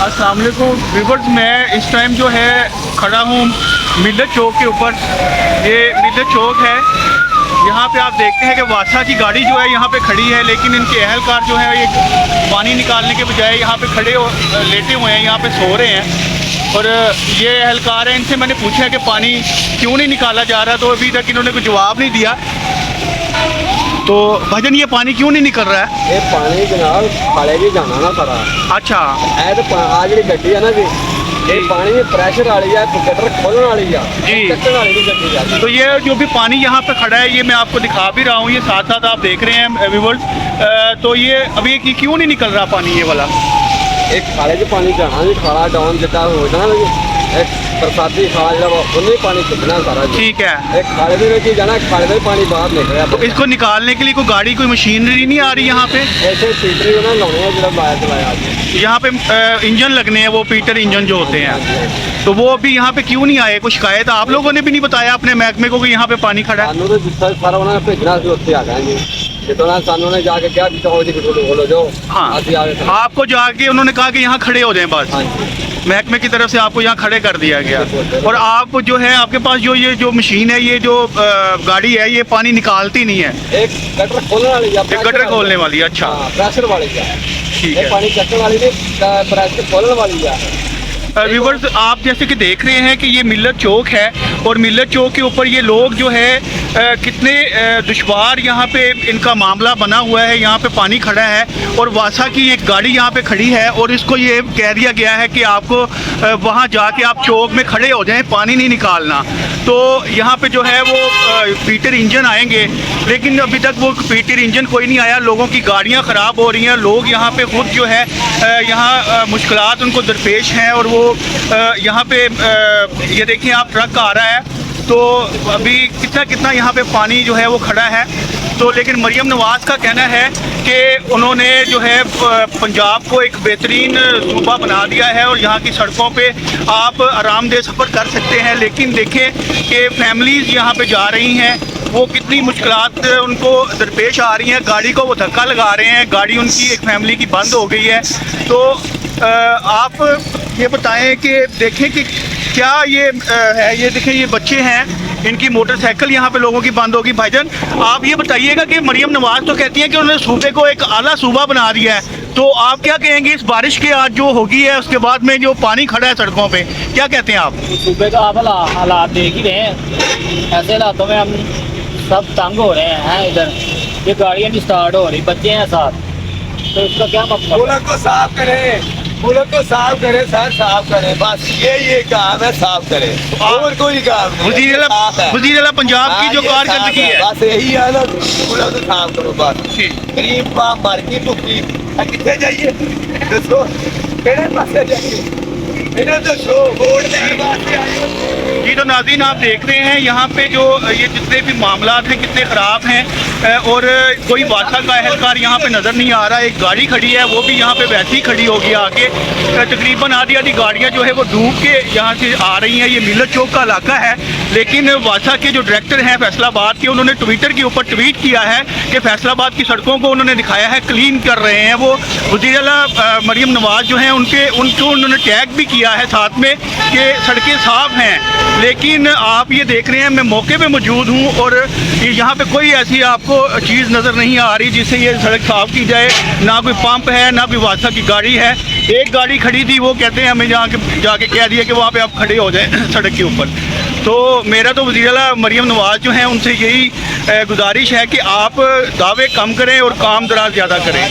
السلام علیکم۔ ویورز، میں اس ٹائم جو ہے کھڑا ہوں ملت چوک کے اوپر۔ یہ ملت چوک ہے۔ یہاں پہ آپ دیکھتے ہیں کہ واسا کی گاڑی جو ہے یہاں پہ کھڑی ہے، لیکن ان کے اہلکار جو ہے، یہ پانی نکالنے کے بجائے یہاں پہ کھڑے لیٹے ہوئے ہیں، یہاں پہ سو رہے ہیں۔ اور یہ اہلکار ہیں، ان سے میں نے پوچھا کہ پانی کیوں نہیں نکالا جا رہا، تو ابھی تک انہوں نے کوئی جواب نہیں دیا۔ تو بھجن یہ پانی کیوں نہیں نکل رہا ہے؟ ਇਹ ਪਾਣੀ ਜਨਾਬ ਖਾਲੇ ਵੀ ਜਾਣਾ ਨਾ ਸਾਰਾ اچھا۔ ਇਹ ਤੇ ਆ ਜਿਹੜੀ ਗੱਡੀ ਆ تو یہ جو بھی پانی یہاں پہ کھڑا ہے یہ میں آپ کو دکھا بھی رہا ہوں یہ ساتھ ساتھ آپ دیکھ رہے ہیں ویورز تو یہ ابھی یہ کیوں نہیں نکل رہا پانی یہ والا؟ ਇਹ ਖਾਲੇ 'ਚ ਪਾਣੀ جہاں ਜੀ ਖਾਲਾ ਡਾਊਨ ਜਿੱਦਾਂ ਹੋ ਜਾਣਾ ਨਾ اس کو نکالنے کے لیے کوئی گاڑی کوئی مشینری نہیں آ رہی یہاں پہ یہاں پہ انجن لگنے ہیں وہ پیٹر انجن جو ہوتے ہیں تو وہ ابھی یہاں پہ کیوں نہیں آئے کوئی شکایت آپ لوگوں نے بھی نہیں بتایا اپنے محکمے کو کہ یہاں پہ پانی کھڑا ہے آپ کو جا کے انہوں نے کہا کہ یہاں کھڑے ہو جائیں بس محکمے کی طرف سے آپ کو یہاں کھڑے کر دیا گیا۔ اور آپ جو ہے آپ کے پاس جو یہ جو مشین ہے یہ جو گاڑی ہے یہ پانی نکالتی نہیں ہے۔ ایک گٹر کھولنے والی ہے ایک گٹر کھولنے والی ہے اچھا ہاں، پریشر والی ہے۔ ٹھیک ہے۔ پانی چکنے والی نہیں پریشر کھولنے والی ہے۔ ویورز آپ جیسے کہ دیکھ رہے ہیں کہ یہ ملت چوک ہے اور ملت چوک کے اوپر یہ لوگ جو ہے کتنے دشوار یہاں پہ ان کا معاملہ بنا ہوا ہے، یہاں پہ پانی کھڑا ہے اور واسا کی ایک گاڑی یہاں پہ کھڑی ہے اور اس کو یہ کہہ دیا گیا ہے کہ آپ کو وہاں جا کے آپ چوک میں کھڑے ہو جائیں، پانی نہیں نکالنا۔ تو یہاں پہ جو ہے وہ پیٹر انجن آئیں گے، لیکن ابھی تک وہ پیٹر انجن کوئی نہیں آیا، لوگوں کی گاڑیاں خراب ہو رہی ہیں، لوگ یہاں پہ خود جو ہے یہاں مشکلات ان کو درپیش ہیں اور وہ یہاں پہ یہ دیکھیں آپ ٹرک آ رہا ہے تو ابھی کتنا کتنا یہاں پہ پانی جو ہے وہ کھڑا ہے تو لیکن مریم نواز کا کہنا ہے کہ انہوں نے جو ہے پنجاب کو ایک بہترین صوبہ بنا دیا ہے اور یہاں کی سڑکوں پہ آپ آرام دہ سفر کر سکتے ہیں۔ لیکن دیکھیں کہ فیملیز یہاں پہ جا رہی ہیں۔ وہ کتنی مشکلات ان کو درپیش آ رہی ہیں۔ گاڑی کو وہ دھکا لگا رہے ہیں۔ گاڑی ان کی ایک فیملی کی بند ہو گئی ہے۔ تو آپ یہ بتائیں کہ دیکھیں کہ کیا یہ ہے، یہ دیکھیں، یہ بچے ہیں۔ ان کی موٹر سیکل یہاں پہ لوگوں کی بند ہوگی۔ بھائی جان آپ یہ بتائیے گا کہ مریم نواز تو کہتی ہیں کہ انہوں نے صوبے کو ایک اعلیٰ صوبہ بنا دیا ہے۔ تو آپ کیا کہیں گے اس بارش کے آج جو ہوگی ہے اس کے بعد میں جو پانی کھڑا ہے سڑکوں پہ کیا کہتے ہیں آپ؟ صوبے کا آپ حالات دیکھ ہی رہے ہیں۔ ایسے حالاتوں میں ہم سب تنگ ہو رہے ہیں ادھر۔ یہ گاڑیاں بھی اسٹارٹ ہو رہی بچے ہیں ساتھ۔ تو اس کا کیا مطلب؟ کو صاف کریں۔ بولے تو صاف کرے سر صاف کرے بس یہ یہ کام ہے صاف کرے۔ اور کوئی کام نہیں وزیر اعلیٰ وزیر اعلیٰ پنجاب کی ہاں، جو کار کارکردگی ہے۔ بس یہی ہے نا بولا تو صاف کرو بس۔ جی۔ غریب ماں مر گئی بھوکی ہاں، کتنے جائیے؟ دسو۔ کہڑے پاسے جائیے۔ جی تو ناظرین آپ دیکھ رہے ہیں یہاں پہ جو یہ جتنے بھی معاملات ہیں کتنے خراب ہیں اور کوئی بادشاہ کا اہلکار یہاں پہ نظر نہیں آ رہا ایک گاڑی کھڑی ہے، وہ بھی یہاں پہ ویسی ہی کھڑی ہوگی آ کے تقریباً آدھی آدھی گاڑیاں جو ہے وہ ڈوب کے یہاں سے آ رہی ہیں۔ یہ ملت چوک کا علاقہ ہے، لیکن وادشاہ کے جو ڈائریکٹر ہیں فیصلہ آباد کے، انہوں نے ٹویٹر کے اوپر ٹویٹ کیا ہے کہ فیصل آباد کی سڑکوں کو انہوں نے دکھایا ہے، کلین کر رہے ہیں۔ وہ وزیر اعلیٰ مریم نواز جو ہیں، ان کے، ان کو انہوں نے ٹیگ بھی کیا ہے ساتھ میں کہ سڑکیں صاف ہیں۔ لیکن آپ یہ دیکھ رہے ہیں، میں موقع پہ موجود ہوں اور یہاں پہ کوئی ایسی آپ کو چیز نظر نہیں آ رہی جس سے یہ سڑک صاف کی جائے، نہ کوئی پمپ ہے، نہ کوئی واسطہ کی گاڑی ہے۔ ایک گاڑی کھڑی تھی، وہ کہتے ہیں ہمیں جہاں کے، جا کے کہہ دیا کہ وہاں پہ آپ کھڑے ہو جائیں سڑک کے اوپر۔ تو میرا تو وزیر اعلیٰ مریم نواز جو ہیں، ان سے یہی گزارش ہے کہ آپ دعوے کم کریں اور کام دراز زیادہ کریں۔